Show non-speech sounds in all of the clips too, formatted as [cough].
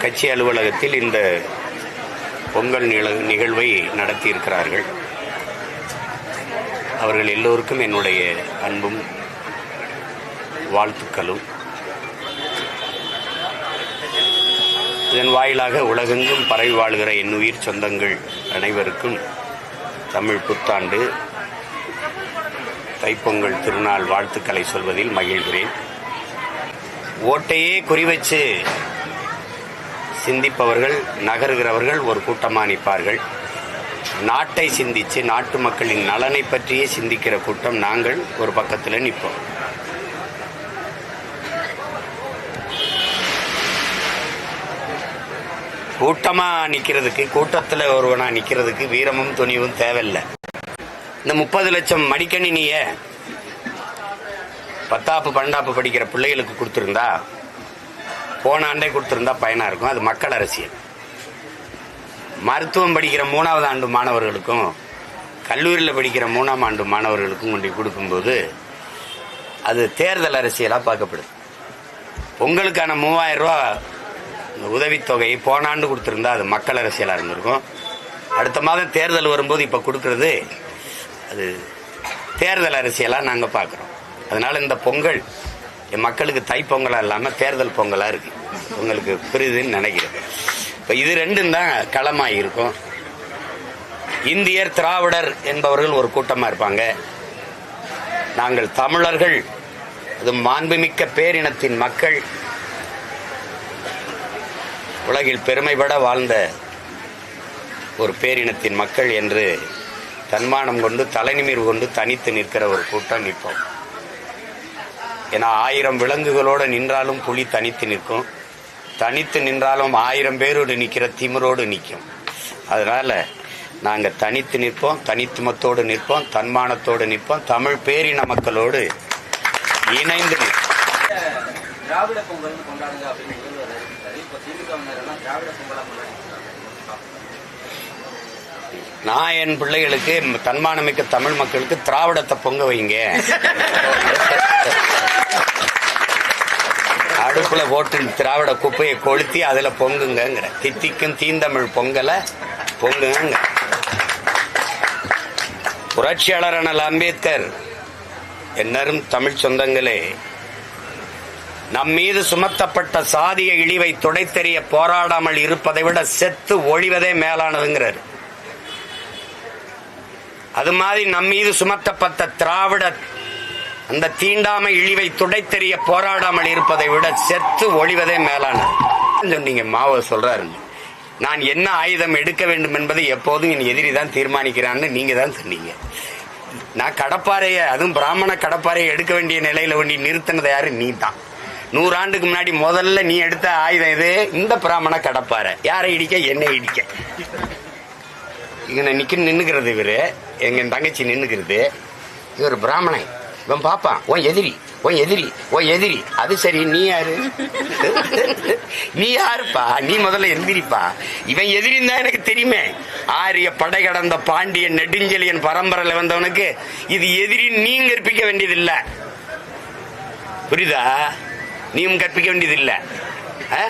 கட்சி அலுவலகத்தில் இந்த பொங்கல் நில- நிகழ்வை நடத்தியிருக்கிறார்கள். அவர்கள் எல்லோருக்கும் என்னுடைய அன்பும் வாழ்த்துக்களும். இதன் வாயிலாக உலகெங்கும் பரவி வாழ்கிற என் உயிர் சொந்தங்கள் அனைவருக்கும் தமிழ் புத்தாண்டு தைப்பொங்கல் திருநாள் வாழ்த்துக்களை சொல்வதில் மகிழ்கிறேன். ஓட்டையே குறிவச்சு சிந்திப்பவர்கள் நகருகிறவர்கள் ஒரு கூட்டமாக நிற்பார்கள். நாட்டை சிந்திச்சு நாட்டு மக்களின் நலனை பற்றியே சிந்திக்கிற கூட்டம் நாங்கள் ஒரு பக்கத்தில் நிற்போம். கூட்டமா நிக்கிறதுக்கு கூட்டத்தில் ஒருவனா நிக்கிறதுக்கு வீரமும் துணிவும் தேவையில்லை. இந்த முப்பது லட்சம் மடிக்கணினிய பத்தாப்பு பன்னெண்டாப்பு படிக்கிற பிள்ளைகளுக்கு கொடுத்துருந்தா போன ஆண்டே கொடுத்துருந்தா பயனா இருக்கும். அது மக்கள் அரசியல். மருத்துவம் படிக்கிற மூணாவது ஆண்டு மாணவர்களுக்கும் கல்லூரியில் படிக்கிற மூணாம் ஆண்டு மாணவர்களுக்கும் கொண்டு கொடுக்கும்போது அது தேர்தல் அரசியலாக பார்க்கப்படுது. பொங்கலுக்கான மூவாயிரம் ரூபா இந்த போன ஆண்டு கொடுத்துருந்தா அது மக்கள் அரசியலாக இருந்திருக்கும். அடுத்த மாதம் தேர்தல் வரும்போது இப்போ கொடுக்கறது அது தேர்தல் அரசியலாக நாங்கள் பார்க்குறோம். அதனால் இந்த பொங்கல் என் மக்களுக்கு தைப்பொங்கலாக இல்லாமல் தேர்தல் பொங்கலாக இருக்கு. உங்களுக்கு புரியுதுன்னு நினைக்கிறேன். இப்போ இது ரெண்டும் தான் களமாக இருக்கும். இந்தியர் திராவிடர் என்பவர்கள் ஒரு கூட்டமாக இருப்பாங்க. நாங்கள் தமிழர்கள் அது மாண்புமிக்க பேரினத்தின் மக்கள். உலகில் பெருமைபட வாழ்ந்த ஒரு பேரினத்தின் மக்கள் என்று தன்மானம் கொண்டு தலைநிமிர்வு கொண்டு தனித்து நிற்கிற ஒரு கூட்டம் நிற்போம் ஏன்னா ஆயிரம் விலங்குகளோடு நின்றாலும் புலி தனித்து நிற்கும். தனித்து நின்றாலும் ஆயிரம் பேரோடு நிற்கிற திமிரோடு நிற்கும். அதனால நாங்கள் தனித்து நிற்போம் தனித்துவத்தோடு நிற்போம் தன்மானத்தோடு நிற்போம் தமிழ் பேரின மக்களோடு இணைந்து நிற்போம். நான் என் பிள்ளைகளுக்கு தன்மானமிக்க தமிழ் மக்களுக்கு திராவிடத்தை பொங்க வைங்க. அடுப்புல போட்டு திராவிட குப்பையை கொளுத்தி அதுல பொங்குங்கிற தித்திக்கும் தீந்தமிழ் பொங்கல பொங்குங்க புரட்சியாளர் அண்ணல் அம்பேத்கர் என்னரும் தமிழ் சொந்தங்களே நம் மீது சுமத்தப்பட்ட சாதிய இழிவை துடைத்தெறிய போராடாமல் இருப்பதை விட செத்து ஒழிவதே மேலானதுங்கிறார். அது மாதிரி நம் மீது சுமத்தப்பட்ட திராவிட அந்த தீண்டாமை இழிவை துடைத்தெறிய போராடாமல் இருப்பதை விட செத்து ஒழிவதே மேலான. சொன்னீங்க? மாவோ சொல்றாரு. நான் என்ன ஆயுதம் எடுக்க வேண்டும் என்பதை எப்போதும் என் எதிரி தான் தீர்மானிக்கிறான்னு நீங்க தான் சொன்னீங்க. நான் கடப்பாறையை அதுவும் பிராமண கடப்பாறையை எடுக்க வேண்டிய நிலையில வேண்டி நிறுத்தினது யாரு? நீ தான். நூறாண்டுக்கு முன்னாடி முதல்ல நீ எடுத்த ஆயுதம் இது இந்த பிராமண கடப்பாறை. யாரை இடிக்க? என்னை இடிக்க. இங்க நிக்க நின்னுக்கிறது இவரு. எங்க தங்கச்சி நின்னுக்கிறது. இவர் பிராமணன். இவன் பாப்பான் உன் எதிரி உன் எதிரி உன் எதிரி அது சரி நீ யாரு? நீ யாருப்பா? நீ முதல்ல எந்திரிப்பா. இவன் எதிரின்னு தான் எனக்கு தெரியுமே. ஆரிய படை கடந்த பாண்டியன் நெடுஞ்செழியன் பரம்பரையில் வந்தவனுக்கு இது எதிரி நீ கற்பிக்க வேண்டியதில்லை. புரியுதா? நீயும் கற்பிக்க வேண்டியதில்லை. ஆ?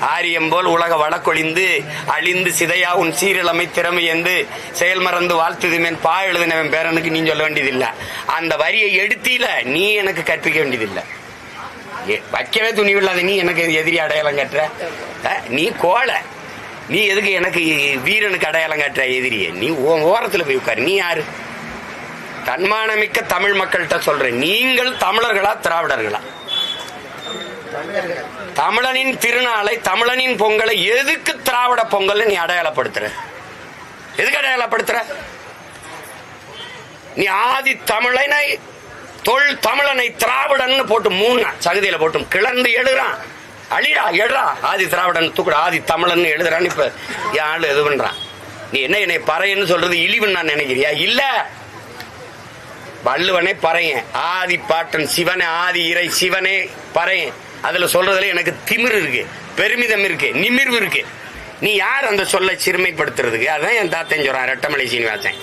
ஆரியம் போல் உலக வழக்கொழிந்து அழிந்து சிதையா உன் சீரழமை திறமை என்று செயல் மறந்து வாழ்த்துதுமேன் பா எழுதினவன் பேரனுக்கு நீ சொல்ல வேண்டியதில்லை. அந்த வரியை எடுத்தில நீ எனக்கு கற்பிக்க வேண்டியதில்லை. ஏ, வைக்கவே துணிவில்லாத நீ எனக்கு எதிரி அடையாளம் கட்டுற. ஆ? நீ கோழை. நீ எதுக்கு எனக்கு வீரனுக்கு அடையாளம் காட்டுற எதிரியே? நீ உன் போய் உட்காரு. நீ யாரு? தன்மானமிக்க தமிழ் மக்கள்கிட்ட சொல்கிறேன் நீங்கள் தமிழர்களா திராவிடர்களா? தமிழனின் திருநாளை தமிழனின் பொங்கலை எதுக்கு திராவிட பொங்கல் நீ அடையாளப்படுத்துற? எதுக்கு அடையாளப்படுத்துற? நீ ஆதி தமிழனை தொல் தமிழனை திராவிடன்னு போட்டு மூணு சகதியில போட்டு கிளர்ந்து எழுதுறான் அழிடா எழுறா. ஆதி திராவிடன் தூக்குடா. ஆதி தமிழன் எழுதுறான்னு இப்ப என் ஆளு இது பண்றான். நீ என்ன என்னை பறையன்னு சொல்றது இழிவுன்னு நான் நினைக்கிறியா? இல்ல. வள்ளுவனே பறையன். ஆதி பாட்டன் சிவனே ஆதி இறை சிவனே பறையன். அதுல சொல்றதுல எனக்கு திமிர் இருக்கு பெருமிதம் இருக்கு நிமிர்வு இருக்கு. நீ யார் அந்த சொல்ல சிறுமைப்படுத்துறதுக்கு? அதான் என் தாத்தன் சொல்றான் ரெட்டமலை சீனிவாசன்.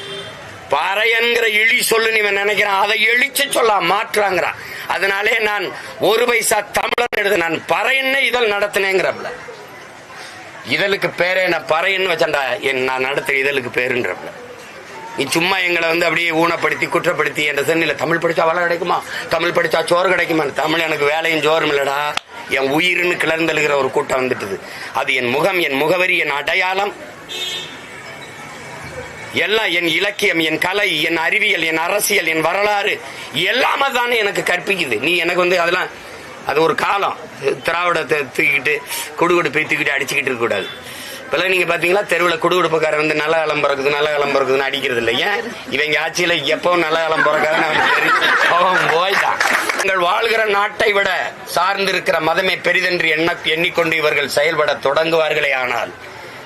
பறையன்கிற இழி சொல்லுன்னு இவன் நினைக்கிறான் அதை எழுச்சி சொல்ல மாற்றாங்கிறான் அதனாலே நான் ஒரு பைசா தமிழன் எழுத நான் பறையன்ன இதழ் நடத்தினேங்கிறப்பல. இதழுக்கு பேரே நான் பறையன்னு வச்சேன்டா என் நான் நடத்துற இதழுக்கு பேருன்றப்பல. நீ சும்மா எங்களை வந்து அப்படியே ஊனப்படுத்தி குற்றப்படுத்தி என்ற சென்னில தமிழ் படிச்சா வளம் கிடைக்குமா? தமிழ் படிச்சா சோறு கிடைக்குமா? தமிழ் எனக்கு வேலையும் சோறும் இல்லடா. என் உயிர்னு கிளர்ந்தெழுகிற ஒரு கூட்டம் வந்துட்டுது. அது என் முகம் என் முகவரி என் அடையாளம். எல்லாம் என் இலக்கியம் என் கலை என் அறிவியல் என் அரசியல் என் வரலாறு. எல்லாமே தானே எனக்கு கற்பிக்குது. நீ எனக்கு வந்து அதெல்லாம் அது ஒரு காலம். திராவிடத்தை தூக்கிட்டு குடுகுடுப்பை தூக்கிட்டு அடிச்சுக்கிட்டு இருக்கக்கூடாது. இப்பெல்லாம் நீங்க பாத்தீங்களா தெருவில் குடுகுடுப்புக்காரர் வந்து நல்ல காலம் பிறக்குது நல்ல காலம் பிறக்குதுன்னு அடிக்கிறது இல்லை. ஏன்? இவங்க ஆட்சியில எப்பவும் நல்ல காலம் பிறக்காதுன்னு அவனுக்கு தெரியும் போய்தான் நீங்கள் வாழ்கிற நாட்டை விட சார்ந்திருக்கிற மதமே பெரிதென்று எண்ண எண்ணிக்கொண்டு இவர்கள் செயல்பட தொடங்குவார்களே ஆனால்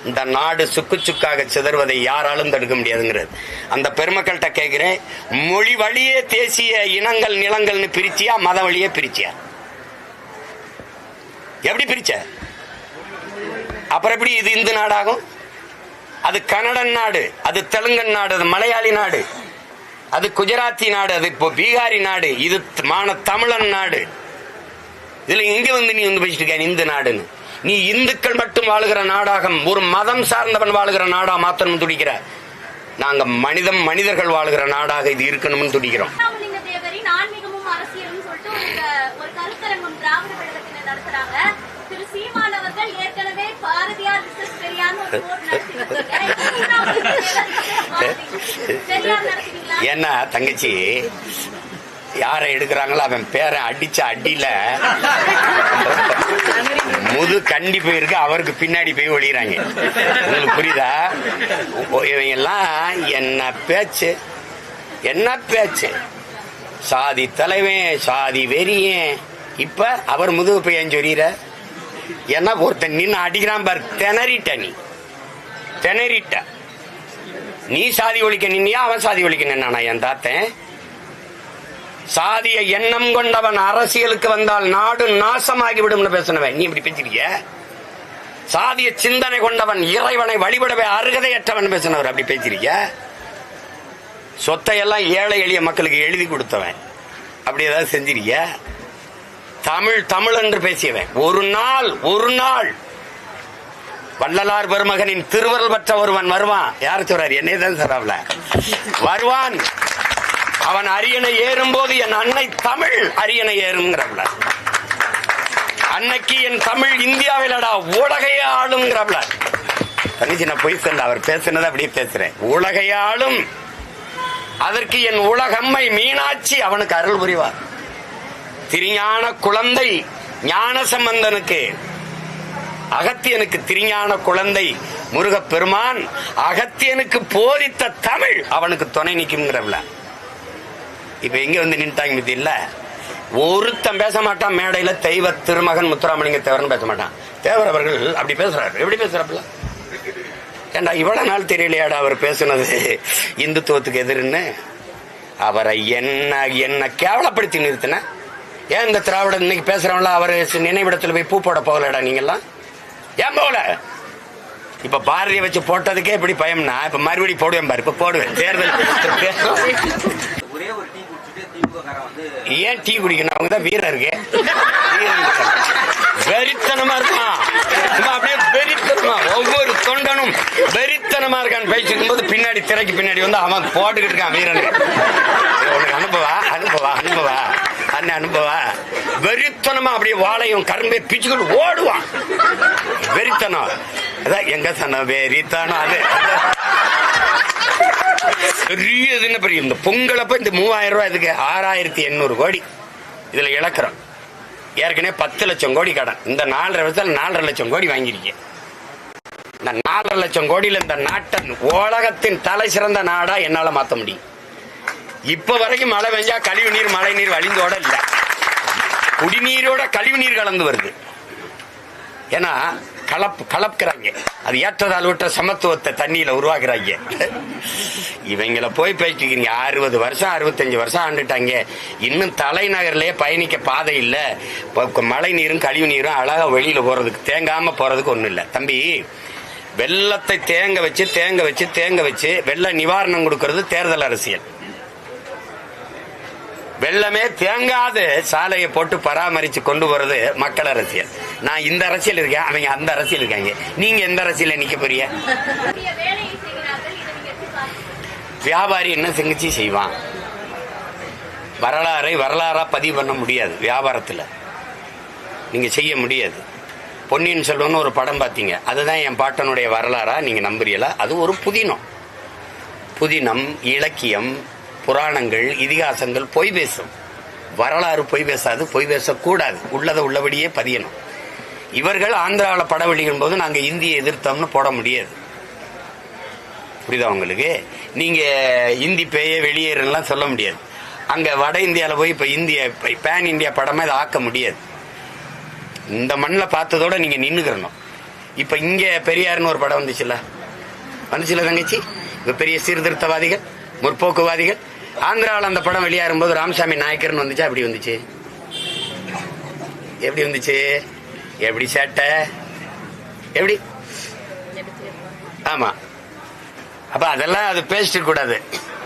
இந்த நாடு சுக்கு சுக்காக சிதறுவதை யாராலும் தடுக்க முடியாதுங்கிறது. அந்த பெருமக்கள்கிட்ட கேட்கிறேன் மொழி வழியே தேசிய இனங்கள் நிலங்கள்னு பிரிச்சியா மத வழியே பிரிச்சியா? எப்படி பிரிச்ச? அப்புறம் எப்படி இது இந்து நாடாகும்? அது கன்னடன் நாடு அது தெலுங்கன் நாடு அது மலையாளி நாடு அது குஜராத்தி நாடு அது இப்போ பீகாரி நாடு இது மான தமிழன் நாடு. இதுல எங்க வந்து நீ வந்து பேசிட்டு இருக்க இந்து நாடுன்னு? நீ இந்துக்கள் மட்டும் வாழுகிற நாடாக ஒரு மதம் சார்ந்தவன் வாழுகிற நாடா மாத்தணும் துடிக்கிற நாங்க மனிதம் மனிதர்கள் வாழுகிற நாடாக இது இருக்கணும்னு துடிக்கிறோம் ஒரு கருத்தரங்கம் திராவிட கழகத்தினர் நடத்துறாங்க திரு சீமான் அவர்கள் ஏற்கனவே பாரதியார் விசஸ் பெரியார் ஒரு போர் நடத்திருக்கீங்க இப்ப ராமலிங்க தேவர் மாதிரி. பெரியார் நடத்துவீங்களா [laughs] ஏன்னா தங்கச்சி யாரை எடுக்கிறாங்களோ அவன் பேரை அடிச்ச அடியில முது கண்டி போயிருக்கு அவருக்கு பின்னாடி போய் ஒழிகிறாங்க உங்களுக்கு புரியுதா? இவங்க எல்லாம் என்ன பேச்சு? என்ன பேச்சு? சாதி தலைவன் சாதி வெறியன். இப்ப அவர் முதுகு பையன் சொல்லிற ஏன்னா ஒருத்தன் நின்று அடிக்கிறான் பாரு திணறிட்ட நீ. திணறிட்ட. நீ சாதி ஒழிக்க நின்னியா அவன் சாதி ஒழிக்க நின்னானா என் தாத்தன் சாதிய எண்ணம் கொண்டவன் அரசியலுக்கு வந்தால் நாடு நாசமாகி விடும்னு பேசினவன். நீ இப்படி பேசிருக்கிய சாதிய சிந்தனை கொண்டவன் இறைவனை வழிபடவே அருகதையற்றவன் பேசினவர் அப்படி பேசிருக்கிய சொத்தை எல்லாம் ஏழை எளிய மக்களுக்கு எழுதி கொடுத்தவன். அப்படி ஏதாவது செஞ்சிருக்கிய? தமிழ் தமிழ் என்று பேசியவன். ஒரு நாள் ஒரு நாள். வள்ளலார் பெருமகனின் திருவருள் பெற்ற ஒருவன் வருவான். யார் சொல்றாரு? என்னை தான் சொல்றாப்ல வருவான். அவன் அரியணை ஏறும்போது என் அன்னை தமிழ் அரியணை ஏறுங்கிறவள அன்னைக்கு என் தமிழ் இந்தியாவிலடா உலகையே ஆளுங்கிறவள தங்கச்சி நான் பொய் சொல்ல அவர் பேசுனதை அப்படியே பேசுறேன். உலகையாளும் அதற்கு என் உலகம்மை மீனாட்சி அவனுக்கு அருள் புரிவார். திருஞான குழந்தை ஞான சம்பந்தனுக்கு அகத்தியனுக்கு திருஞான குழந்தை முருகப்பெருமான் அகத்தியனுக்கு போதித்த தமிழ் அவனுக்கு துணை நிற்குங்கிறவள இப்ப எங்க வந்து நின்ட்டாங்க மிதி இல்ல? ஒருத்தன் பேச மாட்டான் மேடையில தெய்வ திருமகன் முத்துராமலிங்க தேவரன் பேச மாட்டான். தேவர் அவர்கள் அப்படி பேசுறாரு. எப்படி பேசுறாப்புல? ஏண்டா இவ்வளவு நாள் தெரியலையாடா அவர் பேசுனது? இந்துத்துவத்துக்கு எதிர்ன்னு. அவரை என்ன என்ன கேவலப்படுத்தி நிறுத்தின? ஏன் இந்த திராவிடம் இன்னைக்கு பேசுறவங்கள அவர் நினைவிடத்துல போய் பூ போட போகலடா நீங்கெல்லாம்? ஏன் போகல? இப்ப பாரதியை வச்சு போட்டதுக்கே இப்படி பயம்னா? இப்ப மறுபடியும் போடுவேன் பாரு இப்ப போடுவேன். தேர்தல் ஏன் டீ குடிக்கணும்? அவங்க தான் வீரருக்கு வெறித்தனமா இருக்கான். அப்படியே வெறித்தனமா ஒவ்வொரு தொண்டனும் வெறித்தனமா இருக்கான். பேசிக்கும் போது பின்னாடி திரைக்கு பின்னாடி வந்து அவன் போட்டுக்கிட்டு இருக்கான் வீரனுக்கு உனக்கு அனுப்பவா அனுப்பவா அனுப்பவா என்ன அனுப்பவா வெறித்தனமா அப்படியே வாழையும் கரும்பே பிச்சுக்கிட்டு ஓடுவான். வெறித்தனம். அதான் எங்க சனம் வெறித்தனம் அது? பெரிய இது என்ன பெரிய இந்த பொங்கலப்ப இந்த மூவாயிரம் ரூபாய் இதுக்கு ஆறாயிரத்தி எண்ணூறு கோடி. இதுல இழக்கிறோம். ஏற்கனவே பத்து லட்சம் கோடி கடன். இந்த நாலரை வருஷத்துல நாலரை லட்சம் கோடி வாங்கியிருக்கேன். இந்த நாலரை லட்சம் கோடியில் இந்த நாட்டை உலகத்தின் தலை சிறந்த நாடா என்னால மாத்த முடியும். இப்ப வரைக்கும் மழை பெஞ்சா கழிவு நீர் மழை நீர் வழிந்தோட இல்ல. குடிநீரோட கழிவு நீர் கலந்து வருது. ஏன்னா கலப்பு கலப்புறாங்க. அது ஏற்றதால் சமத்துவத்தை தண்ணியில உருவாக்குறாங்க. இவங்கள போய் பேசிக்கிறீங்க. அறுபது வருஷம் அறுபத்தஞ்சு வருஷம் ஆண்டுட்டாங்க. இன்னும் தலைநகர்லயே பயணிக்க பாதை இல்லை. மழை நீரும் கழிவு நீரும் அழகா வெளியில போறதுக்கு தேங்காம போறதுக்கு ஒண்ணும் இல்லை. தம்பி வெள்ளத்தை தேங்க வச்சு தேங்க வச்சு தேங்க வச்சு வெள்ள நிவாரணம் கொடுக்கறது தேர்தல் அரசியல். வெள்ளமே தேங்காது சாலையை போட்டு பராமரிச்சு கொண்டு போறது மக்கள் அரசியல். நான் இந்த அரசியல் இருக்கேன் அவங்க அந்த அரசியல் இருக்காங்க. நீங்க எந்த அரசியல நிக்க போறிய வியாபாரி என்ன செங்கச்சி செய்வான். வரலாறை வரலாறா பதிவு பண்ண முடியாது வியாபாரத்தில். நீங்க செய்ய முடியாது. பொன்னியின் செல்வன் ஒரு படம் பார்த்தீங்க. அதுதான் என் பாட்டனுடைய வரலாறா நீங்க நம்புறீங்களா? அது ஒரு புதினம். புதினம் இலக்கியம் புராணங்கள் இதிகாசங்கள் பொய் பேசும். வரலாறு பொய் பேசாது பொய் பேசக்கூடாது. உள்ளதை உள்ளபடியே பதியணும். இவர்கள் ஆந்திராவில் படம் போது நாங்கள் இந்தியை எதிர்த்தோம்னு போட முடியாது. புரியுதா உங்களுக்கு? நீங்கள் இந்தி பேய வெளியேறலாம் சொல்ல முடியாது. அங்கே வட இந்தியாவில் போய் இப்போ இந்திய பேன் இந்தியா படமாக இதை ஆக்க முடியாது. இந்த மண்ணில் பார்த்ததோட நீங்கள் நின்றுக்கிறணும் இப்போ இங்கே பெரியார்னு ஒரு படம் வந்துச்சுல்ல வந்துச்சுல தங்கச்சி? இப்போ பெரிய சீர்திருத்தவாதிகள் முற்போக்குவாதிகள் ஆந்திராவில் அந்த படம் வெளியாகும் போது ராமசாமி நாயக்கர்னு வந்துச்சு? அப்படி வந்துச்சு? எப்படி வந்துச்சு? எப்படி சேட்டை? எப்படி? ஆமா. அப்ப அதெல்லாம் அது பேசிட்டு கூடாது.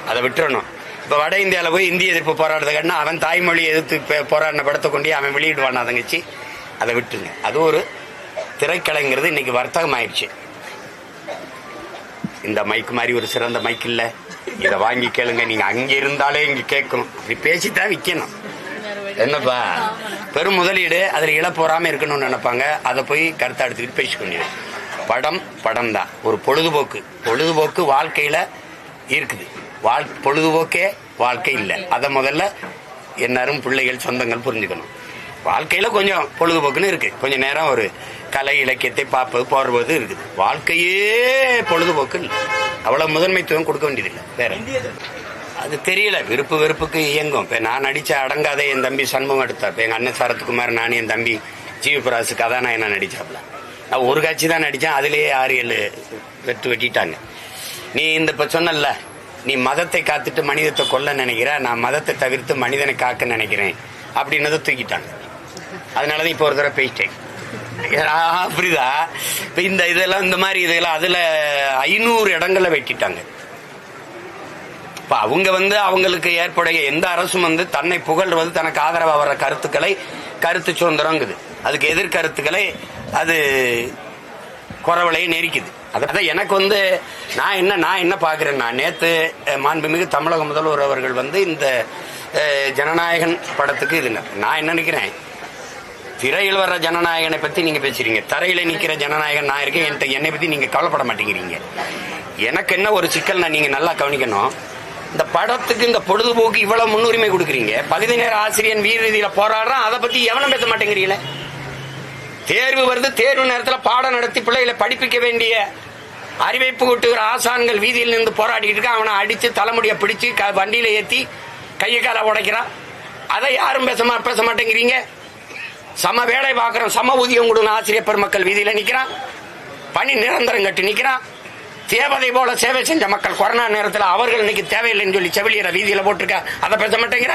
அதை விட்டுறணும். இப்ப வட இந்தியால போய் இந்திய எதிர்ப்பு போராடுறத அவன் தாய்மொழி எதிர்த்து போராடின படத்தை கொண்டு அவன் வெளியிடுவான் தங்கச்சி? அதை விட்டுருங்க. அது ஒரு திரைக்கலைங்கிறது இன்னைக்கு வர்த்தகம் ஆயிடுச்சு இந்த மைக் மாதிரி ஒரு சிறந்த மைக் இல்ல. இதை வாங்கி கேளுங்க. நீங்க அங்க இருந்தாலே இங்க கேட்கணும். இப்படி பேசித்தான் விற்கணும் என்னப்பா? பெரும் முதலீடு அதுல இழப்பு வராம இருக்கணும்னு நினைப்பாங்க. அதை போய் கருத்தை எடுத்துக்கிட்டு பேசிக்கொண்டு படம் படம் தான் ஒரு பொழுதுபோக்கு. பொழுதுபோக்கு வாழ்க்கையில இருக்குது. வாழ் பொழுதுபோக்கே வாழ்க்கை இல்லை. அதை முதல்ல எல்லாரும் பிள்ளைகள் சொந்தங்கள் புரிஞ்சுக்கணும். வாழ்க்கையில கொஞ்சம் பொழுதுபோக்குன்னு இருக்கு. கொஞ்சம் நேரம் ஒரு கலை இலக்கியத்தை பார்ப்பது போடுவது இருக்குது. வாழ்க்கையே பொழுதுபோக்கு இல்லை. அவ்வளவு முதன்மைத்துவம் கொடுக்க வேண்டியதில்லை. வேற. அது தெரியல. விருப்பு வெறுப்புக்கு இயங்கும். இப்ப நான் நடிச்ச அடங்காத என் தம்பி சண்முகம் எடுத்தா. இப்ப எங்க அண்ணன் சரத்குமார் நான் என் தம்பி ஜீவபிராசு கதாநாயகனா நடிச்சாப்ல. நான் ஒரு காட்சி தான் நடித்தேன் அதுலேயே ஆறு ஏழு வெட்டு வெட்டிட்டாங்க. நீ இந்த இப்போ சொன்னல நீ மதத்தை காத்துட்டு மனிதத்தை கொல்ல நினைக்கிற? நான் மதத்தை தவிர்த்து மனிதனை காக்க நினைக்கிறேன். அப்படின்னதை தூக்கிட்டாங்க. அதனாலதான் இப்போ ஒரு தடவை பேசிட்டேன். புரியுதா? இப்ப இந்த இதெல்லாம் இந்த மாதிரி இதெல்லாம் அதுல ஐநூறு இடங்களை வெட்டிட்டாங்க. இப்ப அவங்க வந்து அவங்களுக்கு ஏற்படைய எந்த அரசும் வந்து தன்னை புகழ்வது தனக்கு ஆதரவா வர்ற கருத்துக்களை கருத்து சுதந்திரங்குது. அதுக்கு எதிர்கருத்துக்களை அது குறவலையை நெரிக்குது. அதான் எனக்கு வந்து நான் என்ன நான் என்ன பாக்குறேன்னா நேத்து மாண்புமிகு தமிழக முதல்வர் அவர்கள் வந்து இந்த ஜனநாயகன் படத்துக்கு இது நான் என்ன நினைக்கிறேன்? திரையில் வர்ற ஜனநாயகனை பத்தி நீங்க பேசுறீங்க. தரையில நிக்கிற ஜனநாயகன் நான் இருக்கேன். என்கிட்ட என்னை பத்தி நீங்க கவலைப்பட மாட்டேங்கிறீங்க. எனக்கு என்ன ஒரு சிக்கல் நான் நீங்க நல்லா கவனிக்கணும். இந்த படத்துக்கு இந்த பொழுதுபோக்கு இவ்வளவு முன்னுரிமை கொடுக்குறீங்க. பகுதி நேர ஆசிரியன் வீர ரீதியில போராடுறான். அதை பத்தி எவனும் பேச மாட்டேங்கிறீங்களே? தேர்வு வருது. தேர்வு நேரத்தில் பாடம் நடத்தி பிள்ளைகளை படிப்பிக்க வேண்டிய அறிவிப்பு கூட்டுகிற ஆசான்கள் வீதியில் நின்று போராடிட்டு இருக்கான். அவனை அடித்து தலைமுடியை பிடிச்சு க- ஏற்றி கையை காலை உடைக்கிறான். அதை யாரும் பேச பேச மாட்டேங்கிறீங்க? சம வேலை பார்க்குறோம் சம ஊதியம் கொடுங்க ஆசிரியர் பெருமக்கள் வீதியில் நிற்கிறான் பணி நிரந்தரம் கட்டி நிற்கிறான் தேவதை போல சேவை செஞ்ச மக்கள் கொரோனா நேரத்தில் அவர்கள் இன்னைக்கு தேவையில்லைன்னு சொல்லி செவிலியரை வீதியில் போட்டிருக்க. அதை பேச மாட்டேங்கிற?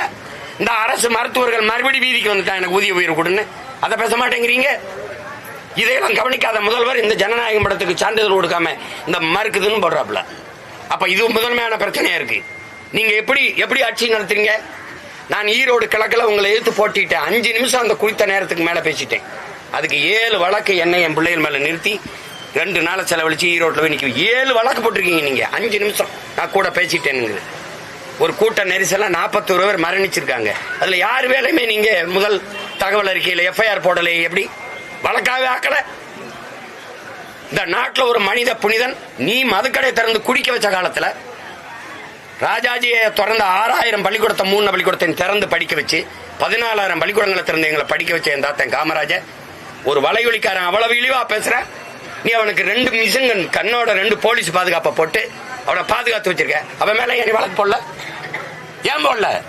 இந்த அரசு மருத்துவர்கள் மறுபடி வீதிக்கு வந்துட்டான் எனக்கு ஊதிய உயிர் கொடுன்னு. அதை பேச மாட்டேங்கிறீங்க? இதையெல்லாம் கவனிக்காத முதல்வர் இந்த ஜனநாயகம் படத்துக்கு சான்றிதழ் கொடுக்காம இந்த மறுக்குதுன்னு போடுறாப்புல. அப்போ இது முதன்மையான பிரச்சனையாக இருக்குது நீங்கள் எப்படி எப்படி ஆட்சி நடத்துறீங்க? நான் ஈரோடு கிழக்கில் உங்களை எதிர்த்து போட்டிட்டேன். அஞ்சு நிமிஷம் அந்த குறித்த நேரத்துக்கு மேலே பேசிட்டேன். அதுக்கு ஏழு வழக்கு என்னை என் பிள்ளைகள் மேலே நிறுத்தி ரெண்டு நாளை செலவழிச்சு ஈரோட்டில் போய் நிற்கும் ஏழு வழக்கு போட்டிருக்கீங்க நீங்கள் அஞ்சு நிமிஷம். நான் கூட பேசிட்டேனுங்க ஒரு கூட்ட நெரிசலாக நாற்பத்தோரு பேர் மரணிச்சிருக்காங்க. அதில் யார் வேலையுமே நீங்கள் முதல் தகவல் அறிக்கையில் எஃப்ஐஆர் போடலை. எப்படி? வழக்காகவே ஆக்கலை. இந்த நாட்டில் ஒரு மனித புனிதன் நீ மதுக்கடை திறந்து குடிக்க வச்ச காலத்தில் ராஜாஜியை திறந்த ஆறாயிரம் பள்ளிக்கூடத்தை மூணு பள்ளிக்கூடத்தையும் திறந்து படிக்க வச்சு பதினாலாயிரம் பள்ளிக்கூடங்களை திறந்து எங்களை படிக்க வச்ச என் தாத்தன் காமராஜர் ஒரு வலையொலிக்காரன் அவ்வளவு இழிவா பேசுற? நீ அவனுக்கு ரெண்டு மிஷுங்கன் கண்ணோட ரெண்டு போலீஸ் பாதுகாப்பை போட்டு அவனை பாதுகாத்து வச்சிருக்க. அவன் மேல ஏன் வழக்கு போடல. ஏன் போடல?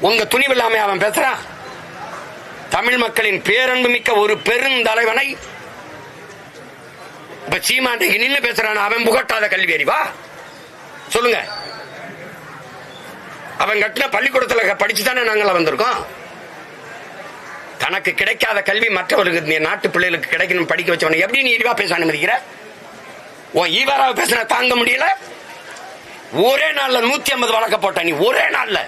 உங்க துணிவு இல்லாம அவன் பேசுறான். தமிழ் மக்களின் பேரன்பு மிக்க ஒரு பெருந்தலைவனை. இப்ப சீமாண்டைக்கு நின்று பேசுறான் அவன் புகட்டாத கல்வி அறிவா? சொல்லுங்க. அவன் கட்டின பள்ளிக்கூடத்துல படிச்சு தானே நாங்கள வந்திருக்கோம். தனக்கு கிடைக்காத கல்வி மற்றவர்களுக்கு நீ நாட்டு பிள்ளைகளுக்கு கிடைக்கணும் படிக்க வச்சவன எப்படி நீ இழிவா பேச அனுமதிக்கிற? உன் ஈவாராவை பேசின தாங்க முடியல. ஒரே நாள்ல நூத்தி ஐம்பது வழக்க போட்ட நீ ஒரே நாள்ல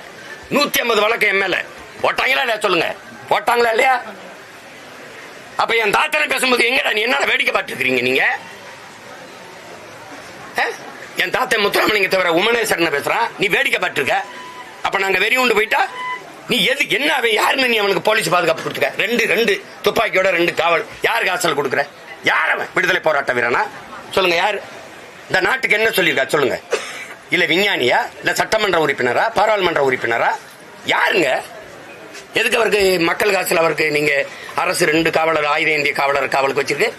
நூத்தி ஐம்பது வழக்கு எம்எல்ஏ போட்டாங்களா இல்லையா? சொல்லுங்க. போட்டாங்களா இல்லையா? அப்ப என் தாத்தனை பேசும்போது எங்கடா நீ? என்ன வேடிக்கை பார்த்துருக்கீங்க நீங்க? ஆ? என் தாத்தா முத்துராமலிங்க தவிர உமனேஸ்வரன் பேசுறான் நீ வேடிக்கை பார்த்துருக்க. அப்ப நாங்க வெறி உண்டு போயிட்டா? நீ எது என்ன அவன்? யாருன்னு நீ அவனுக்கு போலீஸ் பாதுகாப்பு கொடுத்துக்க? ரெண்டு ரெண்டு துப்பாக்கியோட ரெண்டு காவல். யாருக்கு ஆசல் கொடுக்குற? யார் அவன்? விடுதலை போராட்ட வீரனா? சொல்லுங்க யார்? இந்த நாட்டுக்கு என்ன சொல்லியிருக்கா? சொல்லுங்க. இல்ல விஞ்ஞானியா? இல்ல சட்டமன்ற உறுப்பினரா? பாராளுமன்ற உறுப்பினரா? யாருங்க? எதுக்கு அவருக்கு மக்கள் காசில் அவருக்கு நீங்க அரசு ரெண்டு காவலர் ஆயுத இந்திய காவலர் காவலுக்கு வச்சிருக்கு?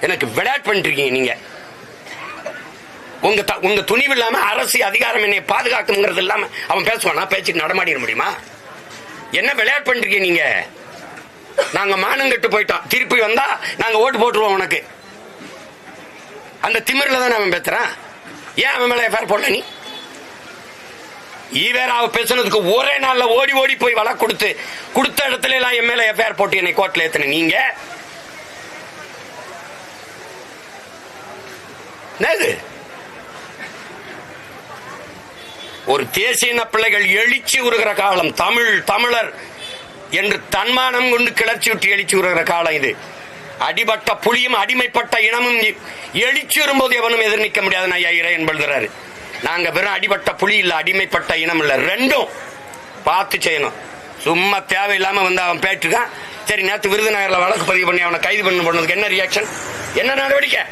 எனக்கு விளையாட்டு பண்ணிட்டு இருக்கீங்க நீங்க. உங்க த- உங்க துணிவு இல்லாம அரசு அதிகாரம் என்னை பாதுகாக்குங்கிறது இல்லாம அவன் பேசுவானா? பேச்சுக்கு நடமாடிட முடியுமா? என்ன விளையாட்டு பண்ணிருக்கீங்க நீங்க? நாங்க மானங்கட்டு போயிட்டோம். திருப்பி வந்தா நாங்க ஓட்டு போட்டுருவோம் உனக்கு. அந்த திமிரில தானே அவன் பேசுறான்? ஏன் அவன் மேலே எஃப்ஐஆர் போடல நீ? ஈவேராவை பேசுனதுக்கு ஒரே நாள்ல ஓடி ஓடி போய் வழக்கு கொடுத்து கொடுத்த இடத்துல எல்லாம் என் மேல எஃப்ஐஆர் போட்டு என்னை கோர்ட்ல ஏத்தின நீங்க? என்னது? ஒரு தேசிய இன பிள்ளைகள் எழுச்சி உருகிற காலம் தமிழ் தமிழர் என்று தன்மானம் கொண்டு கிளர்ச்சி விட்டு எழுச்சி உருகிற காலம் இது. அடிபட்ட புலியும் அடிமைப்பட்ட இனமும் எழுச்சி வரும்போது எவனும் எதிர் நிற்க முடியாது ஐயா இறையன் எழுதுறாரு நாங்க வெறும் அடிபட்ட புலி இல்லை அடிமைப்பட்ட இனம் இல்லை ரெண்டும் பார்த்து செய்யணும். சும்மா தேவையில்லாம வந்து அவன் பேட்டுக்கான் சரி நேற்று விருதுநகரில் வழக்கு பதிவு பண்ணி அவனை கைது பண்ண பண்ணதுக்கு என்ன ரியாக்ஷன் என்ன நடவடிக்கை?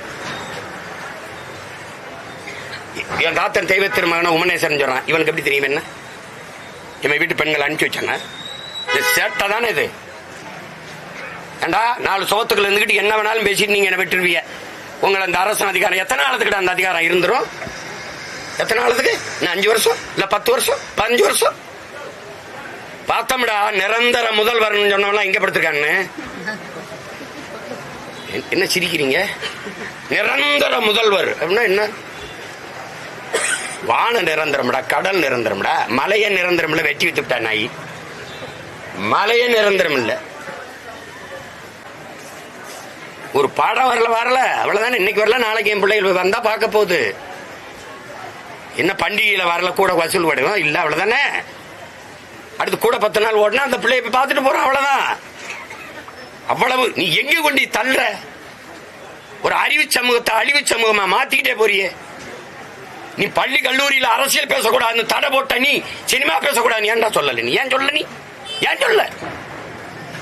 என் தாத்தன் தெய்வ திருமகன உமனேஸ்வரன் சொல்றான். இவனுக்கு எப்படி தெரியும் என்ன? இவன் வீட்டு பெண்கள் அனுப்பிச்சு வச்சாங்க இது சேட்டை தானே இது? ஏண்டா நாலு சோத்துக்கள் இருந்துகிட்டு என்ன வேணாலும் பேசிட்டு நீங்க என்ன விட்டுருவீங்க? உங்களை அந்த அரசு அதிகாரம் எத்தனை நாளத்துக்கிட்ட அந்த அதிகாரம் இருந்துரும்? எத்தனை நாளத்துக்கு? இன்னும் அஞ்சு வருஷம்? இல்ல பத்து வருஷம்? பதினஞ்சு வருஷம்? பார்த்தோம்டா நிரந்தர முதல்வர் சொன்னவெல்லாம் எங்க படுத்துருக்காங்கன்னு என்ன சிரிக்கிறீங்க? நிரந்தர முதல்வர். அப்படின்னா என்ன? வானம் நிரந்தரம்டா கடல் நிரந்தரம்டா. மலைய நிரந்தரம்ல வெட்டி வித்துட்டா நாய். மலையை நிரந்தரம் இல்லை ஒரு பாடம் வரல வரல. அவ்வளவுதானே இன்னைக்கு வரல நாளைக்கு என் பிள்ளைகள் வந்தா பார்க்க போகுது. என்ன பண்டிகையில வரல கூட வசூல் படுவோம் இல்ல அவ்வளவுதானே. அடுத்து கூட பத்து நாள் ஓடினா அந்த பிள்ளைய போய் பார்த்துட்டு போறோம் அவ்வளவுதான். அவ்வளவு நீ எங்க கொண்டு தள்ளுற? ஒரு அறிவு சமூகத்தை அழிவு சமூகமா மாத்திக்கிட்டே போறியே. நீ பள்ளி கல்லூரியில் அரசியல் பேசக்கூடாதுன்னு தடை போட்ட நீ சினிமா பேசக்கூடாது ஏன்டா சொல்லல நீ? ஏன் சொல்ல நீ? ஏன் சொல்ல?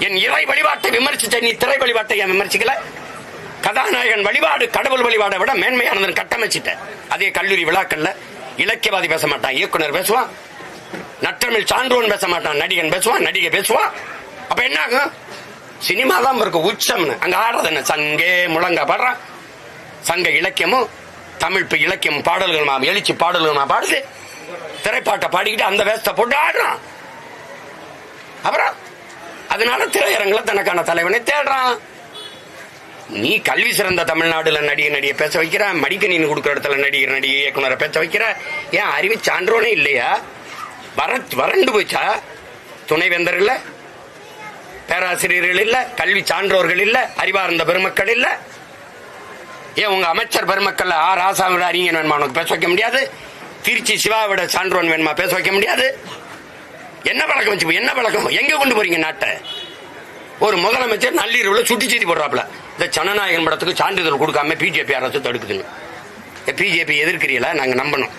என் இறை வழிபாட்டை விமர்சித்த நீ திரை வழிபாட்டை ஏன் விமர்சிக்கல? கதாநாயகன் வழிபாடு கடவுள் வழிபாடை விட மேன்மையானதுன்னு கட்டமைச்சிட்ட. அதே கல்லூரி விழாக்கள்ல இலக்கியவாதி பேச மாட்டான் இயக்குனர் பேசுவான் நற்றமிழ் சான்றோன் பேச மாட்டான் நடிகன் பேசுவான் நடிகை பேசுவான். அப்ப என்ன ஆகும் சினிமா தான் இருக்கு உச்சம்னு. அங்க ஆடுறது என்ன? சங்கே முழங்க பாடுறான் சங்க இலக்கியமும் தமிழ் இப்ப இலக்கியம் மாம் எழுச்சி பாடல்களுமா பாடுது. திரைப்பாட்டை பாடிக்கிட்டு அந்த வேஷத்தை போட்டு ஆடுறான். அப்புறம் அதனால திரையரங்குல தனக்கான தலைவனை தேடுறான். நீ கல்வி சிறந்த தமிழ்நாடுல நடிகை நடிகை பேச வைக்கிற மடிக்கணினி கொடுக்குற இடத்துல நடிகர் நடிகை இயக்குனரை பேச வைக்கிற ஏன் அறிவு சான்றோனே இல்லையா? வர வறண்டு போச்சா? துணைவேந்தர் இல்லை பேராசிரியர்கள் இல்லை கல்வி சான்றோர்கள் இல்லை அறிவார்ந்த பெருமக்கள் இல்லை ஏன் உங்க அமைச்சர் பெருமக்கள் ஆ ராசாவோட அறிஞன் வேணுமா? உனக்கு பேச வைக்க முடியாது. திருச்சி சிவாவோட சான்றோன் வேணுமா? பேச வைக்க முடியாது. என்ன பழக்கம் வச்சு என்ன பழக்கம் எங்க கொண்டு போறீங்க நாட்டை? ஒரு முதலமைச்சர் நள்ளிரவுல சுட்டி செய்தி போடுறாப்ல இந்த ஜனநாயகன் படத்துக்கு சான்றிதழ் கொடுக்காம பிஜேபி அரசு தடுக்குதுன்னு. பிஜேபி எதிர்க்கிறீங்களா நாங்க நம்பணும்.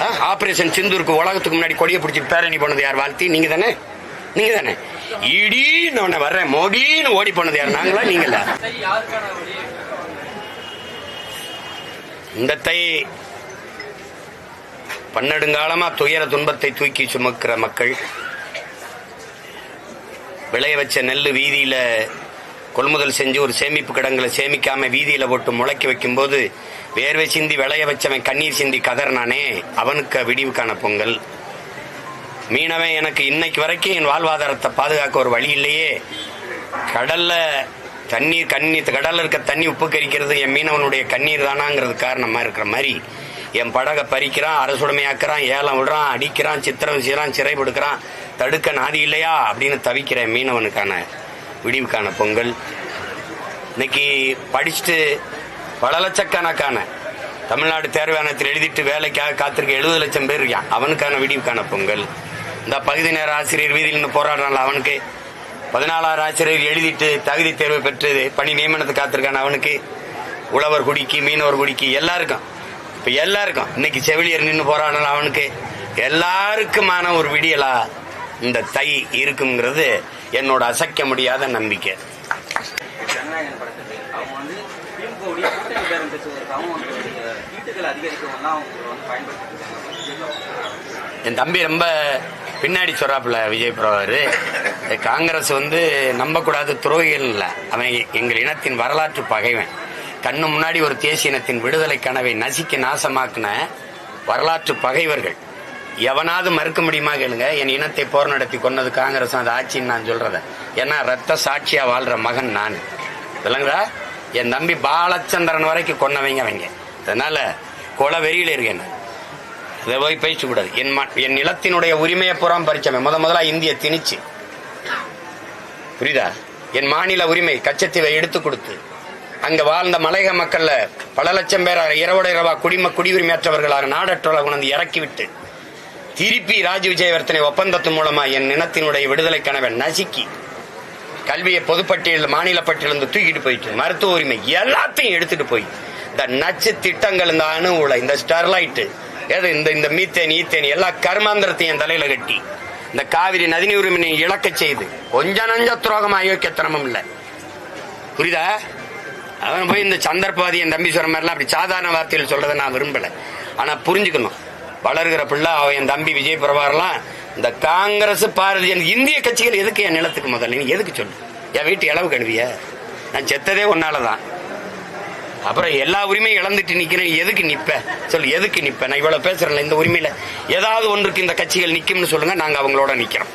ஆ, ஆபரேஷன் சிந்தூருக்கு உலகத்துக்கு முன்னாடி கொடியை பிடிச்சி பேரணி போனது யார்? வாழ்த்தி நீங்க தானே? நீங்க தானே? இடின்னு உன்னை வர்றேன் மோடின்னு ஓடி போனது யார்? நாங்களா நீங்களா? இந்த தை பன்னெடுங்காலமா துயர துன்பத்தை தூக்கி சுமக்கிற மக்கள் விளைய வச்ச நெல் வீதியில் கொள்முதல் செஞ்சு ஒரு சேமிப்பு கிடங்களை சேமிக்காம வீதியில் போட்டு முளைக்க வைக்கும்போது வேர்வை சிந்தி விளைய வச்சவன் கண்ணீர் சிந்தி கதறினானே அவனுக்கு விடிவுக்கான பொங்கல். மீனவன் எனக்கு இன்னைக்கு வரைக்கும் என் வாழ்வாதாரத்தை பாதுகாக்க ஒரு வழி இல்லையே. கடல்ல தண்ணீர் கண்ணீர் கடலில் இருக்க தண்ணி உப்பு கரிக்கிறது என் மீனவனுடைய கண்ணீர் தானாங்கிறது காரணமாக இருக்கிற மாதிரி என் படகை பறிக்கிறான் அரசுடைமையாக்குறான் ஏலம் விடுறான் அடிக்கிறான் சித்திரம் செய்கிறான் சிறை கொடுக்கறான் தடுக்க நாதி இல்லையா அப்படின்னு தவிக்கிற மீனவனுக்கான விடிவுக்கான பொங்கல். இன்னைக்கு படிச்சுட்டு பல லட்சக்கணக்கான தமிழ்நாடு தேர்வாணத்தில் எழுதிட்டு வேலைக்காக காத்திருக்க எழுபது லட்சம் பேர் இருக்கான். அவனுக்கான விடிவுக்கான பொங்கல். இந்த பகுதி நேர ஆசிரியர் வீதியில் நின்று போராடுறான்ல அவனுக்கு. பதினாலாயிரம் ஆசிரியர் எழுதிட்டு தகுதி தேர்வு பெற்று பணி நியமனத்துக்கு காத்திருக்கான. அவனுக்கு உழவர் குடிக்கு மீனவர் குடிக்கு எல்லாருக்கும். இப்ப எல்லாருக்கும். இன்னைக்கு செவிலியர் நின்று போராடலாம் அவனுக்கு. எல்லாருக்குமான ஒரு விடியலா இந்த தை இருக்குங்கிறது என்னோட அசைக்க முடியாத நம்பிக்கை. என் தம்பி ரொம்ப பின்னாடி சொல்றாப்புல விஜய் பிரபாகர் காங்கிரஸ் வந்து நம்பக்கூடாத துரோகிகள் இல்லை. அவன் எங்கள் இனத்தின் வரலாற்று பகைவன். கண்ணு முன்னாடி ஒரு தேசிய இனத்தின் விடுதலை கனவை நசிக்க நாசமாக்குன வரலாற்று பகைவர்கள். எவனாவது மறுக்க முடியுமா கேளுங்க. என் இனத்தை போர் நடத்தி கொன்னது காங்கிரஸ் அது ஆட்சின்னு நான் சொல்றத. ஏன்னா ரத்த சாட்சியா வாழ்ற மகன் நான். விளங்குதா? என் தம்பி பாலச்சந்திரன் வரைக்கும் கொன்னவங்க அவங்க. அதனால கொலை வெறியில இருக்கேன் இதை போய் பேசக்கூடாது என் என் நிலத்தினுடைய உரிமையை புறம் பறிச்சவன். முத முதலா இந்திய திணிச்சு. புரியுதா? என் மாநில உரிமை கச்சத்தீவை எடுத்து கொடுத்து அங்க வாழ்ந்த மலையக மக்கள்ல பல லட்சம் பேர் இரவோட இரவா குடிம குடியுரிமையற்றவர்களாக நாடற்றவர்களை உணர்ந்து இறக்கிவிட்டு திருப்பி ராஜ் விஜயவர்த்தனை ஒப்பந்தத்தின் மூலமா என் நிலத்தினுடைய விடுதலை கனவை நசுக்கி கல்வியை பொதுப்பட்டியல் மாநில பட்டியலிருந்து தூக்கிட்டு போயிட்டு மருத்துவ உரிமை எல்லாத்தையும் எடுத்துட்டு போய் இந்த நச்சு திட்டங்கள் இந்த அணு உலை இந்த ஸ்டெர்லைட்டு ஏது இந்த இந்த மீத்தேன் ஈத்தேன் எல்லா கர்மாந்திரத்தையும் என் தலையில கட்டி. இந்த காவிரி நதிநீர் உரிமையை இழக்க செய்து கொஞ்ச நஞ்ச துரோகம் அயோக்கியத்தனமும் இல்லை. புரியுதா? அவன் போய் இந்த சந்தர்ப்பவாதி என் தம்பி சொல்ற மாதிரிலாம் அப்படி சாதாரண வார்த்தையில் சொல்றதை நான் விரும்பல. ஆனா புரிஞ்சுக்கணும். வளர்கிற பிள்ளை அவன் என் தம்பி விஜய் பிரபாகர்லாம் இந்த காங்கிரஸ் பாரதிய இந்திய கட்சிகள் எதுக்கு என் நிலத்துக்கு முதல்ல? நீ எதுக்கு சொல்லு? என் வீட்டு இளவு கழுவிய? நான் செத்ததே ஒன்னாலதான் அப்புறம் எல்லா உரிமையும் இழந்துட்டு நிக்கிறேன். எதுக்கு நிப்ப? சொல்லு எதுக்கு நிப்ப? நான் இவ்வளவு பேசுறேன்ல இந்த உரிமையில ஏதாவது ஒன்றுக்கு இந்த கட்சிகள் நிக்கும்னு சொல்லுங்க நாங்க அவங்களோட நிக்கிறோம்.